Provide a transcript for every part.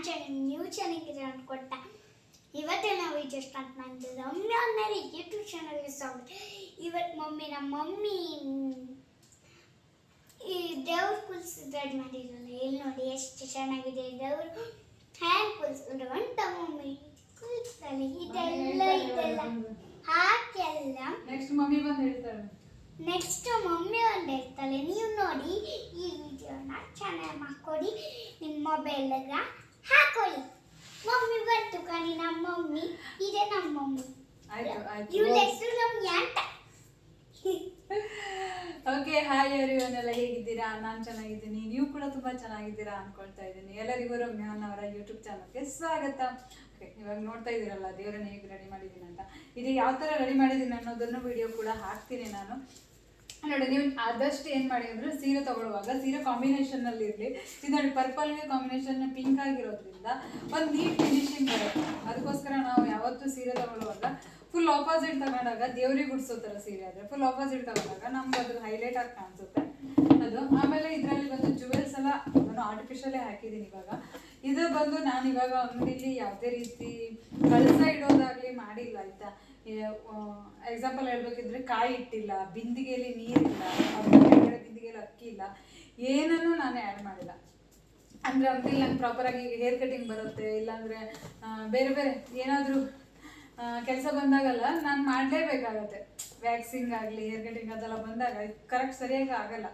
ನಾನು channel new ಚಾನಲ್ಗೆ ಕೊಟ್ಟ ಇವತ್ತೇ ನಾವು ಈ ಜಸ್ಟ್ ಅಂತ ಮಾಡಿದ್ದು ರಮ್ಯ ಅನ್ನೋರು ಯೂಟ್ಯೂಬ್ ಚಾನಲ್ಗೆ ಸಾಂಗ್. ಇವತ್ತು ಮಮ್ಮಿ ನಮ್ಮ ಮಮ್ಮಿ ಈ ದೇವ್ರ ಕುಲ್ಸ್ ರೆಡಿ ಮಾಡಿರಲ್ಲ ಇಲ್ಲಿ ನೋಡಿ ಎಷ್ಟು ಚೆನ್ನಾಗಿದೆ ದೇವ್ರು. ಹ್ಯಾಂಗ್ ಕುಲ್ಸ್ ಅಂತ ಮಮ್ಮಿ. ಕುಲ್ಸಲ್ಲಿ ಇದೆಲ್ಲ ಇದೆಲ್ಲ. ಹಾಕೆಲ್ಲ ನೆಕ್ಸ್ಟ್ ಮಮ್ಮಿ ಬಂದು ನೆಕ್ಸ್ಟ್ ಮಮ್ಮಿ ಒಂದು ಇರ್ತಾಳೆ ನೀವು ನೋಡಿ ಈ ವಿಡಿಯೋನ ಚೆನ್ನಾಗಿ ಮಾಡ್ಕೊಡಿ. ನಿಮ್ಮ ಮೊಬೈಲ್ಗ ಹಾಕೊಳ್ಳಿ. ಮಮ್ಮಿ ಬಂತು ಕಣಿ ನಮ್ಮ ಮಮ್ಮಿ. ಇದೆ ನಮ್ಮ ಮಮ್ಮಿ. ಆಯ್ತು ಆಯ್ತು. ಇವಳ ಹೆಸರು ರಮ್ಯಾ ಅಂತ. ಓಕೆ ಹಾಯ್ ಎವ್ರಿವನ್ ಎಲ್ಲ ಹೇಗಿದ್ದೀರಾ? ನಾನು ಚೆನ್ನಾಗಿದ್ದೀನಿ. ನೀವು ಕೂಡ ತುಂಬಾ ಚೆನ್ನಾಗಿದ್ದೀರಾ ಅನ್ಕೊಳ್ತಾ ಇದ್ದೀನಿ. ಎಲ್ಲರಿಗೂ ರಮ್ಯಾನ್ ಅವರ ಯೂಟ್ಯೂಬ್ ಚಾನಲ್ಗೆ ಸ್ವಾಗತ. ಓಕೆ ಇವಾಗ ನೋಡ್ತಾ ಇದ್ದೀರಲ್ಲ ದೇವರನ್ನ ಹೇಗೆ ರೆಡಿ ಮಾಡಿದ್ದೀನಿ ಅಂತ. ಇದು ಯಾವ ಥರ ರೆಡಿ ಮಾಡಿದ್ದೀನಿ ಅನ್ನೋದನ್ನು ವಿಡಿಯೋ ಕೂಡ ಹಾಕ್ತೀನಿ ನಾನು. ನೋಡಿ, ನೀವು ಆದಷ್ಟು ಏನು ಮಾಡಿ ಅಂದರೆ ಸೀರೆ ತಗೊಳ್ಳುವಾಗ, ಸೀರೆ ಕಾಂಬಿನೇಷನ್ ಅಲ್ಲಿ ಇರಲಿ. ಇದು ನೋಡಿ ಪರ್ಪಲ್ಗೆ ಕಾಂಬಿನೇಷನ್ ಪಿಂಕ್ ಆಗಿರೋದ್ರಿಂದ ಒಂದು ನೀಟ್ ಫಿನಿಶಿಂಗ್ ಬರುತ್ತೆ. ಅದಕ್ಕೋಸ್ಕರ ನಾವು ಯಾವತ್ತೂ ಸೀರೆ ತಗೊಳ್ಳುವಾಗ ಫುಲ್ ಆಪೋಸಿಟ್ ತಗೊಂಡಾಗ ದೇವ್ರಿಗೆ ಗುಡ್ಸೋ ಥರ ಸೀರೆ ಆದರೆ ಫುಲ್ ಆಪೋಸಿಟ್ ತಗೊಂಡಾಗ ನಮ್ಗೆ ಅದು ಹೈಲೈಟ್ ಆಗಿ ಕಾಣಿಸುತ್ತೆ. ಅದು ಆಮೇಲೆ ಇದರಲ್ಲಿ ಬಂದು ಜುವೆಲ್ಸ್ ಎಲ್ಲ ನಾನು ಆರ್ಟಿಫಿಷಿಯಲೇ ಹಾಕಿದ್ದೀನಿ ಇವಾಗ. ಇದು ಬಂದು ನಾನು ಇವಾಗ ಅಂಗಡಿಲಿ ಯಾವುದೇ ರೀತಿ ಕಳಸ ಇಡೋದಾಗಲಿ ಮಾಡಿಲ್ಲ ಆಯ್ತಾ? ಎಕ್ಸಾಂಪಲ್ ಹೇಳ್ಬೇಕಿದ್ರೆ ಕಾಯಿ ಇಟ್ಟಿಲ್ಲ ಬಿಂದಿಗೆಯಲ್ಲಿ ನೀರಿಲ್ಲ ಬಿಂದಿಗೆಯಲ್ಲಿ ಅಕ್ಕಿ ಇಲ್ಲ, ಏನನ್ನು ನಾನು ಆ್ಯಡ್ ಮಾಡಿಲ್ಲ. ಅಂದರೆ ಅಂತಿಲ್ಲ ನಂಗೆ ಪ್ರಾಪರಾಗಿ ಹೇರ್ ಕಟಿಂಗ್ ಬರುತ್ತೆ, ಇಲ್ಲಾಂದರೆ ಬೇರೆ ಬೇರೆ ಏನಾದರೂ ಕೆಲಸ ಬಂದಾಗಲ್ಲ ನಾನು ಮಾಡಲೇಬೇಕಾಗತ್ತೆ. ವ್ಯಾಕ್ಸಿಂಗ್ ಆಗಲಿ ಹೇರ್ ಕಟಿಂಗ್ ಅದೆಲ್ಲ ಬಂದಾಗ ಕರೆಕ್ಟ್ ಸರಿಯಾಗಿ ಆಗಲ್ಲ.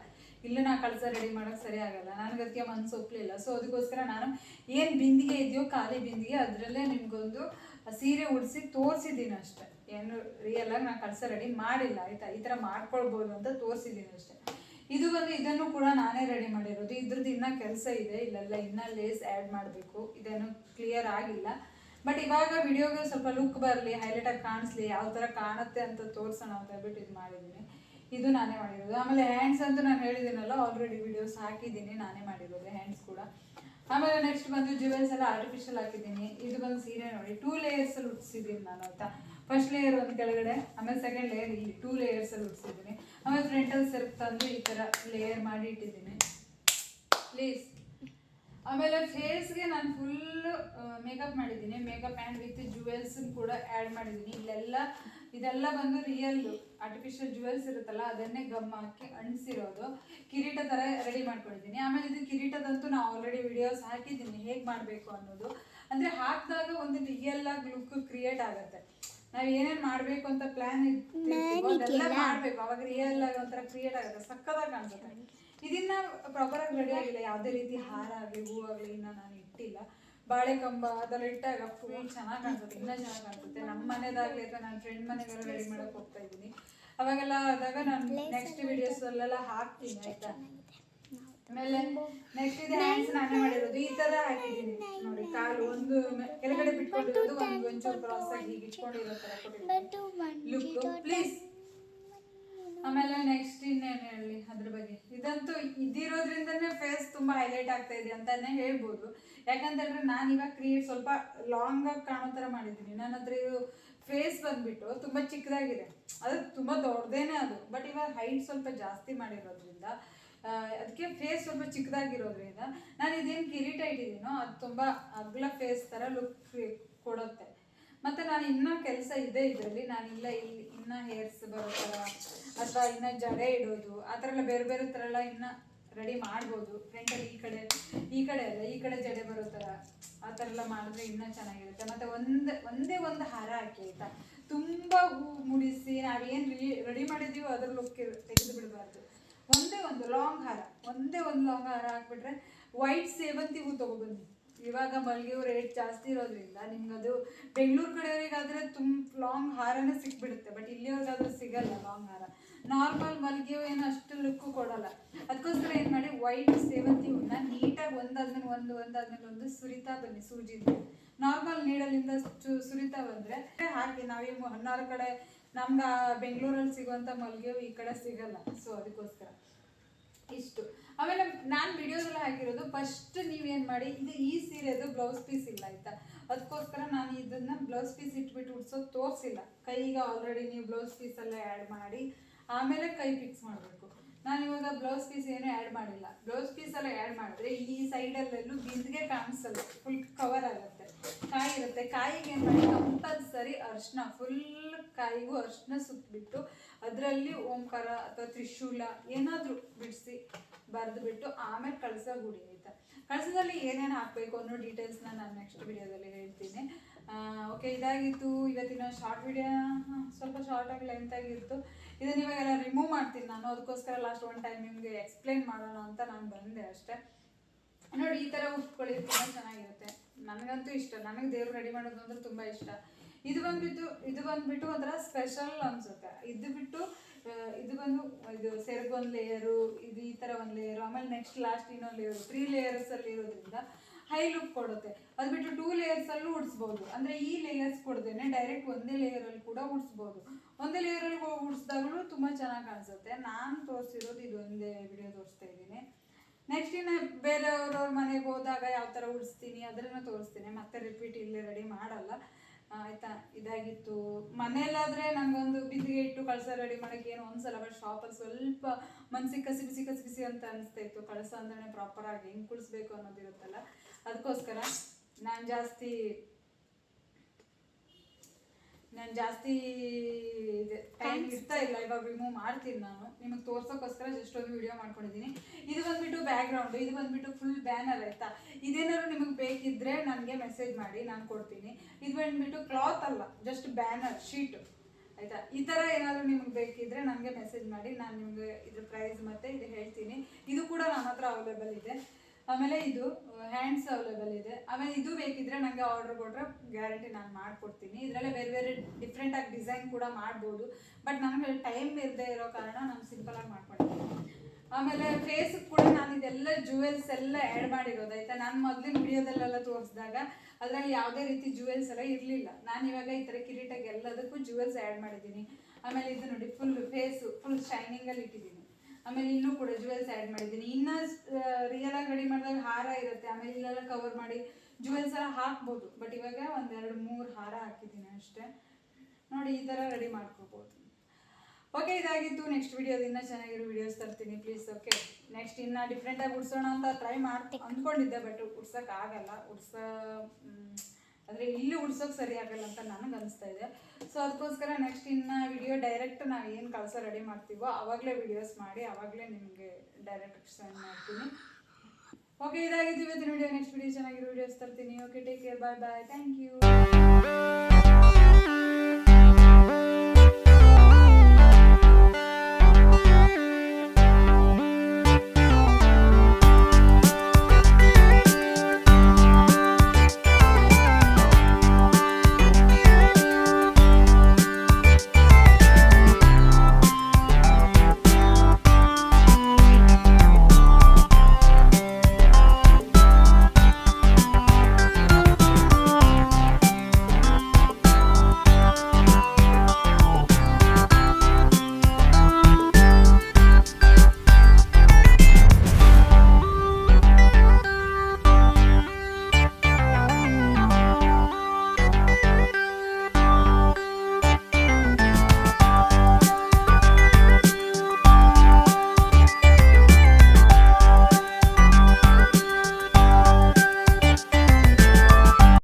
ಇಲ್ಲ ನಾ ಕಳಸ ರೆಡಿ ಮಾಡೋಕೆ ಸರಿ ಆಗಲ್ಲ. ನನಗೆ ಅದಕ್ಕೆ ಮನಸ್ಸು ಒಪ್ಪಲಿಲ್ಲ ಸೊ ಅದಕ್ಕೋಸ್ಕರ ನಾನು ಏನು ಬಿಂದಿಗೆ ಇದೆಯೋ, ಖಾಲಿ ಬಿಂದಿಗೆ ಅದರಲ್ಲೇ ನಿಮ್ಗೊಂದು ಸೀರೆ ಉಡಿಸಿ ತೋರಿಸಿದ್ದೀನಿ ಅಷ್ಟೇ. ಏನು ರಿಯಲ್ ಆಗಿ ನಾನು ಕಳ್ಸ ರೆಡಿ ಮಾಡಿಲ್ಲ, ಆಯ್ತಾ? ಈ ಥರ ಮಾಡ್ಕೊಳ್ಬೋದು ಅಂತ ತೋರಿಸಿದ್ದೀನಿ ಅಷ್ಟೇ. ಇದು ಬಂದು ಇದನ್ನು ಕೂಡ ನಾನೇ ರೆಡಿ ಮಾಡಿರೋದು. ಇದ್ರದ್ದು ಇನ್ನೂ ಕೆಲಸ ಇದೆ. ಇಲ್ಲೆಲ್ಲ ಇನ್ನೂ ಲೇಸ್ ಆ್ಯಡ್ ಮಾಡಬೇಕು. ಇದೇನು ಕ್ಲಿಯರ್ ಆಗಿಲ್ಲ. ಬಟ್ ಇವಾಗ ವಿಡಿಯೋಗೆ ಸ್ವಲ್ಪ ಲುಕ್ ಬರಲಿ ಹೈಲೈಟಾಗಿ ಕಾಣಿಸ್ಲಿ, ಯಾವ ಥರ ಕಾಣುತ್ತೆ ಅಂತ ತೋರಿಸೋಣ ಅಂತ ಹೇಳ್ಬಿಟ್ಟು ಇದು ಮಾಡಿದ್ದೀನಿ. ಇದು ನಾನೇ ಮಾಡಿರೋದು. ಆಮೇಲೆ ಹ್ಯಾಂಡ್ಸ್ ಅಂತೂ ನಾನು ಹೇಳಿದ್ದೀನಲ್ಲ ಆಲ್ರೆಡಿ ವಿಡಿಯೋಸ್ ಹಾಕಿದ್ದೀನಿ, ನಾನೇ ಮಾಡಿರೋದು ಹ್ಯಾಂಡ್ಸ್ ಕೂಡ. ಆಮೇಲೆ ನೆಕ್ಸ್ಟ್ ಬಂದು ಜುವೆಲ್ಸ್ ಎಲ್ಲ ಆರ್ಟಿಫಿಷಿಯಲ್ ಹಾಕಿದ್ದೀನಿ. ಇದು ಬಂದು ಸೀರೆ ನೋಡಿ. ಟೂ ಲೇಯರ್ಸ್ ಅಲ್ಲಿ ಉಟ್ಸಿದ್ದೀನಿ ನಾನು, ಆಯ್ತಾ? ಫಸ್ಟ್ ಲೇಯರ್ ಒಂದು ಕೆಳಗಡೆ, ಆಮೇಲೆ ಸೆಕೆಂಡ್ ಲೇಯರ್ ಇಲ್ಲಿ ಟೂ ಲೇಯರ್ಸ್ ಅಲ್ಲಿ ಉಟ್ಸಿದ್ದೀನಿ ಆಮೇಲೆ ಫ್ರಂಟಲ್ಲಿ ಸೆರ್ಫ್ ತಂದು ಈ ಥರ ಲೇಯರ್ ಮಾಡಿ ಇಟ್ಟಿದ್ದೀನಿ. ಪ್ಲೀಸ್ ಆಮೇಲೆ ಫೇಸ್ಗೆ ನಾನು ಫುಲ್ ಮೇಕಪ್ ಮಾಡಿದ್ದೀನಿ. ಮೇಕಪ್ ಆ್ಯಂಡ್ ವಿತ್ ಜುವೆಲ್ಸ್ ಕೂಡ ಆ್ಯಡ್ ಮಾಡಿದ್ದೀನಿ. ಇಲ್ಲೆಲ್ಲ ಇದೆಲ್ಲ ಬಂದು ರಿಯಲ್ ಆರ್ಟಿಫಿಷಿಯಲ್ ಜುವೆಲ್ಸ್ ಇರುತ್ತಲ್ಲ ಅದನ್ನೇ ಗಮ್ ಹಾಕಿ ಅಂಟಿಸಿರೋದು. ಕಿರೀಟ ಥರ ರೆಡಿ ಮಾಡ್ಕೊಂಡಿದ್ದೀನಿ. ಆಮೇಲೆ ಇದು ಕಿರೀಟದಂತೂ ನಾವು ಆಲ್ರೆಡಿ ವಿಡಿಯೋಸ್ ಹಾಕಿದ್ದೀನಿ. ಹೇಗೆ ಮಾಡಬೇಕು ಅನ್ನೋದು. ಅಂದರೆ ಹಾಕಿದಾಗ ಒಂದು ರಿಯಲ್ ಆಗಿ ಲುಕ್ ಕ್ರಿಯೇಟ್ ಆಗುತ್ತೆ. ನಾವು ಏನೇನು ಮಾಡಬೇಕು ಅಂತ ಪ್ಲ್ಯಾನ್ ಇರ್ತೀವೋ ಅದೆಲ್ಲ ಮಾಡಬೇಕು. ಅವಾಗ ರಿಯಲ್ ಆಗಿ ಒಂಥರ ಕ್ರಿಯೇಟ್ ಆಗುತ್ತೆ. ಸಕ್ಕದಾಗಿ ಕಾಣಿಸುತ್ತೆ. ಇದನ್ನ ಪ್ರಾಪರ್ ಆಗಿ ರೆಡಿ ಆಗಿಲ್ಲ. ಯಾವುದೇ ರೀತಿ ಹಾರ ಆಗಲಿ ಹೂ ಆಗಲಿ ಇನ್ನ ನಾನು ಇಟ್ಟಿಲ್ಲ. ಬಾಳೆ ಕಂಬ ಅದೆಲ್ಲ ಇಟ್ಟಾಗ ಫುಲ್ ಚೆನ್ನಾಗಿ ಕಾಣಿಸುತ್ತೆ ಇನ್ನೂ ಚೆನ್ನಾಗಿ ಕಾಣಿಸುತ್ತೆ. ನಮ್ಮ ಮನೆದಾಗಲಿ ಅಥವಾ ನನ್ನ ಫ್ರೆಂಡ್ ಮನೆಗೆಲ್ಲ ರೆಡಿ ಮಾಡಕ್ ಹೋಗ್ತಾ ಇದ್ದೀನಿ. ಅವಾಗೆಲ್ಲ ಆದಾಗ ನಾನು ನೆಕ್ಸ್ಟ್ ವಿಡಿಯೋಸ್ ಅಲ್ಲೆಲ್ಲ ಹಾಕ್ತೀನಿ ಆಯ್ತಾ? ಆಮೇಲೆ ನೆಕ್ಸ್ಟ್ ಇದೆ ಹ್ಯಾಂಡ್ಸ್ ನಾನೇ ಮಾಡಿರೋದು. ಈ ತರ ಹಾಕಿದ್ದೀನಿ. ನೋಡಿ ಕಾಲು ಒಂದು ಕೆಳಗಡೆ ಬಿಟ್ಕೊಂಡಿರೋದು ಒಂದು ಒಂಚೂರು ಕ್ರಾಸ್ ಆಗಿ ಹೀಗೆ ಇಟ್ಕೊಂಡಿರೋ ತರ ಲುಕ್ ಪ್ಲೀಸ್ ಆಮೇಲೆ ನೆಕ್ಸ್ಟ್ ಇನ್ನೇನು ಹೇಳಿ ಅದ್ರ ಬಗ್ಗೆ? ಇದಂತೂ ಇದಿರೋದ್ರಿಂದನೇ ಫೇಸ್ ತುಂಬಾ ಹೈಲೈಟ್ ಆಗ್ತಾ ಇದೆ ಅಂತಾನೆ ಹೇಳ್ಬೋದು. ಯಾಕಂತಂದ್ರೆ ನಾನು ಇವಾಗ ಕ್ರಿಯೇಟ್ ಸ್ವಲ್ಪ ಲಾಂಗ್ ಆಗಿ ಕಾಣೋ ಥರ ಮಾಡಿದ್ದೀನಿ. ನನ್ನ ಹತ್ರ ಇದು ಫೇಸ್ ಬಂದ್ಬಿಟ್ಟು ತುಂಬಾ ಚಿಕ್ಕದಾಗಿದೆ. ಅದು ತುಂಬಾ ದೊಡ್ಡದೇನೆ ಅದು. ಬಟ್ ಇವಾಗ ಹೈಟ್ ಸ್ವಲ್ಪ ಜಾಸ್ತಿ ಮಾಡಿರೋದ್ರಿಂದ ಅದಕ್ಕೆ ಫೇಸ್ ಸ್ವಲ್ಪ ಚಿಕ್ಕದಾಗಿರೋದ್ರಿಂದ ನಾನು ಇದೇನು ಕಿರೀಟ ಇಟ್ಟಿದ್ದೀನೋ, ಅದು ತುಂಬಾ ಅಗ್ಲ ಫೇಸ್ ಥರ ಲುಕ್ ಕೊಡುತ್ತೆ. ಮತ್ತೆ ನಾನು ಇನ್ನೂ ಕೆಲಸ ಇದೆ ಇದರಲ್ಲಿ. ನಾನು ಇಲ್ಲ, ಇಲ್ಲಿ ಇನ್ನ ಹೇರ್ಸ್ ಬರೋ ಥರ ಅಥವಾ ಇನ್ನ ಜಡೆ ಇಡೋದು, ಆ ಥರ ಎಲ್ಲ ಬೇರೆ ಬೇರೆ ಥರ ಎಲ್ಲ ಇನ್ನ ರೆಡಿ ಮಾಡ್ಬೋದು. ಫ್ರೆಂಡಲ್ಲಿ ಈ ಕಡೆ ಈ ಕಡೆ ಅಲ್ಲ, ಈ ಕಡೆ ಜಡೆ ಬರೋ ಥರ ಆ ಥರ ಎಲ್ಲ ಮಾಡಿದ್ರೆ ಇನ್ನೂ ಚೆನ್ನಾಗಿರುತ್ತೆ. ಮತ್ತೆ ಒಂದು, ಒಂದೇ ಒಂದು ಹಾರ ಹಾಕಿ, ಆಯ್ತಾ? ತುಂಬ ಹೂ ಮುಡಿಸಿ ನಾವೇನು ರೆಡಿ ಮಾಡಿದ್ದೀವೋ ಅದ್ರ ಲುಕ್ ತೆಗೆದು ಬಿಡಬಾರ್ದು. ಒಂದೇ ಒಂದು ಲಾಂಗ್ ಹಾರ, ಒಂದೇ ಒಂದು ಲಾಂಗ್ ಹಾರ ಹಾಕ್ಬಿಟ್ರೆ ವೈಟ್ ಸೇವಂತಿ ಹೂ ತೊಗೊಬನ್ನಿ ಇವಾಗ ಮಲ್ಲಿಗೆ ರೇಟ್ ಜಾಸ್ತಿ ಇರೋದ್ರಿಂದ ನಿಮ್ಗದು ಬೆಂಗಳೂರು ಕಡೆಯವರಿಗಾದ್ರೆ ತುಂಬ ಲಾಂಗ್ ಹಾರನೇ ಸಿಕ್ಬಿಡುತ್ತೆ ಬಟ್ ಇಲ್ಲಿಯವ್ರಿಗಾದ್ರೂ ಸಿಗಲ್ಲ ಲಾಂಗ್ ಹಾರ. ನಾರ್ಮಲ್ ಮಲ್ಲಿಗೆ ಏನು ಅಷ್ಟು ಲುಕ್ಕು ಕೊಡಲ್ಲ. ಅದಕ್ಕೋಸ್ಕರ ಏನು ಮಾಡಿ ವೈಟ್ ಸೇವಂತಿ ಹೂವನ್ನ ನೀಟಾಗಿ ಒಂದಾದ್ಮೇಲೆ ಒಂದು ಒಂದಾದ್ಮೇಲೆ ಒಂದು ಸುರಿತಾ ಬನ್ನಿ ಸೂಜಿಂದ ನಾರ್ಮಲ್ ನೀಡಲಿಂದ ಸುರಿತಾ ಬಂದ್ರೆ ಹಾಕಿ ನಾವೀ ಹೊನ್ನಾರು ಕಡೆ ನಮ್ಗೆ ಬೆಂಗಳೂರಲ್ಲಿ ಸಿಗುವಂಥ ಮಲ್ಲಿಗೆ ಈ ಕಡೆ ಸಿಗಲ್ಲ. ಸೊ ಅದಕ್ಕೋಸ್ಕರ. ಇಷ್ಟು. ಆಮೇಲೆ ನಾನು ವಿಡಿಯೋದಲ್ಲಿ ಹಾಕಿರೋದು ಫಸ್ಟ್ ನೀವೇನು ಮಾಡಿ, ಇದು ಈ ಸೀರೆದು ಬ್ಲೌಸ್ ಪೀಸ್ ಇಲ್ಲ ಆಯ್ತಾ? ಅದಕ್ಕೋಸ್ಕರ ನಾನು ಇದನ್ನ ಬ್ಲೌಸ್ ಪೀಸ್ ಇಟ್ಬಿಟ್ಟು ಉಡ್ಸೋದು ತೋರಿಸಿಲ್ಲ. ಕೈಗೆ ಆಲ್ರೆಡಿ ನೀವು ಬ್ಲೌಸ್ ಪೀಸ್ ಎಲ್ಲ ಆ್ಯಡ್ ಮಾಡಿ, ಆಮೇಲೆ ಕೈ ಫಿಕ್ಸ್ ಮಾಡಬೇಕು. ನಾನು ಇವಾಗ ಬ್ಲೌಸ್ ಪೀಸ್ ಏನು ಆ್ಯಡ್ ಮಾಡಿಲ್ಲ. ಬ್ಲೌಸ್ ಪೀಸ್ ಎಲ್ಲ ಆ್ಯಡ್ ಮಾಡಿದ್ರೆ ಈ ಸೈಡಲ್ಲೆಲ್ಲೂ ಬಿಂದಿಗೆ ಕಾಣಿಸಲ್ಲ ಫುಲ್ ಕವರ್ ಆಗುತ್ತೆ. ಕಾಯಿ ಇರುತ್ತೆ. ಕಾಯಿಗೆ ಏನು ಮಾಡಿ ಕಂಪಲ್ಸರಿ ಅರ್ಶಿನ ಫುಲ್ ಕಾಯಿಗೂ ಅರ್ಶಿನ ಸುತ್ತಬಿಟ್ಟು ಅದರಲ್ಲಿ ಓಂಕಾರ ಅಥವಾ ತ್ರಿಶೂಲ ಏನಾದರೂ ಬಿಡಿಸಿ ಬರೆದು ಬಿಟ್ಟು ಆಮೇಲೆ ಕಳಸ ಗುಡಿ ಆಯ್ತಾ ಕಳಸದಲ್ಲಿ ಏನೇನು ಹಾಕಬೇಕು ಅನ್ನೋ ಡೀಟೇಲ್ಸ್ನ ನಾನು ನೆಕ್ಸ್ಟ್ ವಿಡಿಯೋದಲ್ಲಿ ಹೇಳ್ತೀನಿ. ಓಕೆ ಇದಾಗಿತ್ತು. ಇವತ್ತಿನ ಶಾರ್ಟ್ ವಿಡಿಯೋ ಸ್ವಲ್ಪ ಶಾರ್ಟ್ ಆಗಿ ಲೆಂತ್ ಆಗಿತ್ತು ಇದನ್ನ ಇವಾಗೆಲ್ಲ ರಿಮೂವ್ ಮಾಡ್ತೀನಿ ನಾನು. ಅದಕ್ಕೋಸ್ಕರ ಲಾಸ್ಟ್ ಒನ್ ಟೈಮ್ ನಿಮಗೆ ಎಕ್ಸ್ಪ್ಲೈನ್ ಮಾಡೋಣ ಅಂತ ನಾನು ಬಂದೆ ಅಷ್ಟೇ. ನೋಡಿ, ಈ ಥರ ಉಟ್ಕೊಳ್ಳಿ, ತುಂಬ ಚೆನ್ನಾಗಿರುತ್ತೆ. ನನಗಂತೂ ಇಷ್ಟ. ನನಗೆ ದೇವ್ರು ರೆಡಿ ಮಾಡೋದು ಅಂದ್ರೆ ತುಂಬ ಇಷ್ಟ. ಇದು ಬಂದ್ಬಿಟ್ಟು ಇದು ಬಂದ್ಬಿಟ್ಟು ಒಂಥರ ಸ್ಪೆಷಲ್ ಅನ್ಸುತ್ತೆ. ಇದು ಬಿಟ್ಟು ಇದು ಬಂದು, ಇದು ಸೆರಗೊಂದು ಲೇಯರು ಇದು ಈ ಥರ ಒಂದು ಲೇಯರು ಆಮೇಲೆ ನೆಕ್ಸ್ಟ್ ಲಾಸ್ಟ್ ಇನ್ನೊಂದು ಲೇಯರು ತ್ರೀ ಲೇಯರ್ಸಲ್ಲಿ ಇರೋದ್ರಿಂದ ಹೈ ಲುಕ್ ಕೊಡುತ್ತೆ. ಅದು ಬಿಟ್ಟು ಟೂ ಲೇಯರ್ಸಲ್ಲೂ ಉಡಿಸ್ಬೋದು. ಅಂದರೆ ಈ ಲೇಯರ್ಸ್ ಕೊಡ್ದೇನೆ ಡೈರೆಕ್ಟ್ ಒಂದೇ ಲೇಯರಲ್ಲಿ ಕೂಡ ಉಡಿಸ್ಬೋದು. ಒಂದೇ ಲೇಯರಲ್ಲಿ ಉಡಿಸಿದಾಗಲೂ ತುಂಬ ಚೆನ್ನಾಗಿ ಕಾಣಿಸುತ್ತೆ. ನಾನು ತೋರಿಸಿರೋದು ಇದು ಒಂದೇ ವಿಡಿಯೋ ತೋರಿಸ್ತಾ ಇದ್ದೀನಿ. ನೆಕ್ಸ್ಟ್ ಇನ್ನು ಬೇರೆಯವ್ರವ್ರ ಮನೆಗೆ ಹೋದಾಗ ಯಾವ ಥರ ಉಡಿಸ್ತೀನಿ ಅದನ್ನು ತೋರಿಸ್ತೀನಿ. ಮತ್ತೆ ರಿಪೀಟ್ ಇಲ್ಲೇ ರೆಡಿ ಮಾಡಲ್ಲ. ಆಯ್ತಾ? ಇದಾಗಿತ್ತು. ಮನೆಯಲ್ಲಾದ್ರೆ ನಂಗೊಂದು ಬಿಂದಿಗೆ ಇಟ್ಟು ಕಳಸ ರೆಡಿ ಮಾಡಕ್ಕೆ ಏನು ಒಂದ್ಸಲ ಬಟ್ ಶಾಪಲ್ಲಿ ಸ್ವಲ್ಪ ಮನ್ಸಿಗೆ ಕಸಿ ಬಿಸಿ ಕಸಿ ಬಿಸಿ ಅಂತ ಅನಿಸ್ತಾ ಇತ್ತು. ಕಳಸ ಅಂದ್ರೆ ಪ್ರಾಪರ್ ಆಗಿ ಹೆಂಗೆ ಕುಳಿಸ್ಬೇಕು ಅನ್ನೋದಿರುತ್ತಲ್ಲ. ಅದಕ್ಕೋಸ್ಕರ ನಾನು ಜಾಸ್ತಿ ನಾನು ಜಾಸ್ತಿ ಟೈಮ್ ಇರ್ತಾ ಇಲ್ಲ ಇವಾಗ ರಿಮೂವ್ ಮಾಡ್ತೀನಿ ನಾನು. ನಿಮಗೆ ತೋರ್ಸೋಕ್ಕೋಸ್ಕರ ಜಸ್ಟ್ ಒಂದು ವಿಡಿಯೋ ಮಾಡ್ಕೊಂಡಿದ್ದೀನಿ. ಇದು ಬಂದ್ಬಿಟ್ಟು ಬ್ಯಾಕ್ಗ್ರೌಂಡ್ ಇದು ಬಂದ್ಬಿಟ್ಟು ಫುಲ್ ಬ್ಯಾನರ್ ಆಯ್ತಾ? ಇದೇನಾದ್ರು ನಿಮಗೆ ಬೇಕಿದ್ರೆ ನನಗೆ ಮೆಸೇಜ್ ಮಾಡಿ ನಾನು ಕೊಡ್ತೀನಿ. ಇದು ಬಂದ್ಬಿಟ್ಟು ಕ್ಲಾತ್ ಅಲ್ಲ ಜಸ್ಟ್ ಬ್ಯಾನರ್ ಶೀಟ್ ಆಯಿತಾ? ಈ ಥರ ಏನಾದರೂ ನಿಮ್ಗೆ ಬೇಕಿದ್ರೆ ನನಗೆ ಮೆಸೇಜ್ ಮಾಡಿ ನಾನು ನಿಮಗೆ ಇದ್ರ ಪ್ರೈಸ್ ಮತ್ತೆ ಇದು ಹೇಳ್ತೀನಿ. ಇದು ಕೂಡ ನನ್ನ ಹತ್ರ ಅವೈಲೇಬಲ್ ಇದೆ. ಆಮೇಲೆ ಇದು ಹ್ಯಾಂಡ್ಸ್ ಅವೈಲೇಬಲ್ ಇದೆ. ಆಮೇಲೆ ಇದು ಬೇಕಿದ್ರೆ ನನಗೆ ಆರ್ಡರ್ ಕೊಟ್ಟರೆ ಗ್ಯಾರಂಟಿ ನಾನು ಮಾಡಿಕೊಡ್ತೀನಿ. ಇದರಲ್ಲೇ ಬೇರೆ ಬೇರೆ ಡಿಫ್ರೆಂಟ್ ಆಗಿ ಡಿಸೈನ್ ಕೂಡ ಮಾಡ್ಬೋದು. ಬಟ್ ನನಗೆ ಟೈಮ್ ಇರದೇ ಇರೋ ಕಾರಣ ನಾನು ಸಿಂಪಲ್ ಆಗಿ ಮಾಡ್ಕೊಡ್ತೀನಿ. ಆಮೇಲೆ ಫೇಸ್ ಕೂಡ ನಾನು ಇದೆಲ್ಲ ಜುವೆಲ್ಸ್ ಎಲ್ಲ ಆ್ಯಡ್ ಮಾಡಿರೋದು, ಆಯಿತಾ? ನಾನು ಮೊದಲಿನ ವಿಡಿಯೋದಲ್ಲೆಲ್ಲ ತೋರಿಸಿದಾಗ ಅದರಲ್ಲಿ ಯಾವುದೇ ರೀತಿ ಜುವೆಲ್ಸ್ ಎಲ್ಲ ಇರಲಿಲ್ಲ. ನಾನು ಇವಾಗ ಈ ಥರ ಕಿರೀಟಾಗಿ ಎಲ್ಲದಕ್ಕೂ ಜುವೆಲ್ಸ್ ಆ್ಯಡ್ ಮಾಡಿದ್ದೀನಿ. ಆಮೇಲೆ ಇದು ನೋಡಿ ಫುಲ್ ಫೇಸು ಫುಲ್ ಶೈನಿಂಗಲ್ಲಿ ಇಟ್ಟಿದ್ದೀನಿ. ಆಮೇಲೆ ಇನ್ನೂ ಕೂಡ ಜುವೆಲ್ಸ್ ಆ್ಯಡ್ ಮಾಡಿದ್ದೀನಿ. ಇನ್ನು ರಿಯಲ್ ಆಗಿ ರೆಡಿ ಮಾಡಿದಾಗ ಹಾರ ಇರುತ್ತೆ. ಆಮೇಲೆ ಇಲ್ಲೆಲ್ಲ ಕವರ್ ಮಾಡಿ ಜುವೆಲ್ಸ್ ಎಲ್ಲ ಹಾಕ್ಬೋದು. ಬಟ್ ಇವಾಗ ಒಂದೆರಡು, ಮೂರು ಹಾರ ಹಾಕಿದ್ದೀನಿ ಅಷ್ಟೇ. ನೋಡಿ, ಈ ಥರ ರೆಡಿ ಮಾಡ್ಕೋಬೋದು. ಓಕೆ ಇದಾಗಿತ್ತು. ನೆಕ್ಸ್ಟ್ ವಿಡಿಯೋದಿಂದ ಚೆನ್ನಾಗಿರೋ ವಿಡಿಯೋಸ್ ತರ್ತೀನಿ. ಪ್ಲೀಸ್ ಓಕೆ ನೆಕ್ಸ್ಟ್ ಇನ್ನು ಡಿಫ್ರೆಂಟಾಗಿ ಉಡ್ಸೋಣ ಅಂತ ಟ್ರೈ ಮಾಡಿ ಅಂದ್ಕೊಂಡಿದ್ದೆ ಬಟ್ ಉಡ್ಸೋಕ್ಕಾಗಲ್ಲ ಉಡ್ಸ ಅಂದರೆ ಇಲ್ಲಿ ಉಳ್ಸೋಕೆ ಸರಿ ಆಗಲ್ಲ ಅಂತ ನನಗೆ ಅನಿಸ್ತಾ ಇದೆ. ಸೊ ಅದಕ್ಕೋಸ್ಕರ ನೆಕ್ಸ್ಟ್ ಇನ್ನು ವಿಡಿಯೋ ಡೈರೆಕ್ಟ್ ನಾವು ಏನು ಕಳಸ ರೆಡಿ ಮಾಡ್ತೀವೋ ಆವಾಗಲೇ ವಿಡಿಯೋಸ್ ಮಾಡಿ ಆವಾಗಲೇ ನಿಮಗೆ ಡೈರೆಕ್ಟ್ ಸೆಂಡ್ ಮಾಡ್ತೀನಿ. ಓಕೆ ಇದಾಗಿತ್ತು ಇವತ್ತಿನ ವಿಡಿಯೋ ನೆಕ್ಸ್ಟ್ ವಿಡಿಯೋ ಚೆನ್ನಾಗಿರೋ ವಿಡಿಯೋಸ್ ತರ್ತೀನಿ. Okay take care bye bye thank you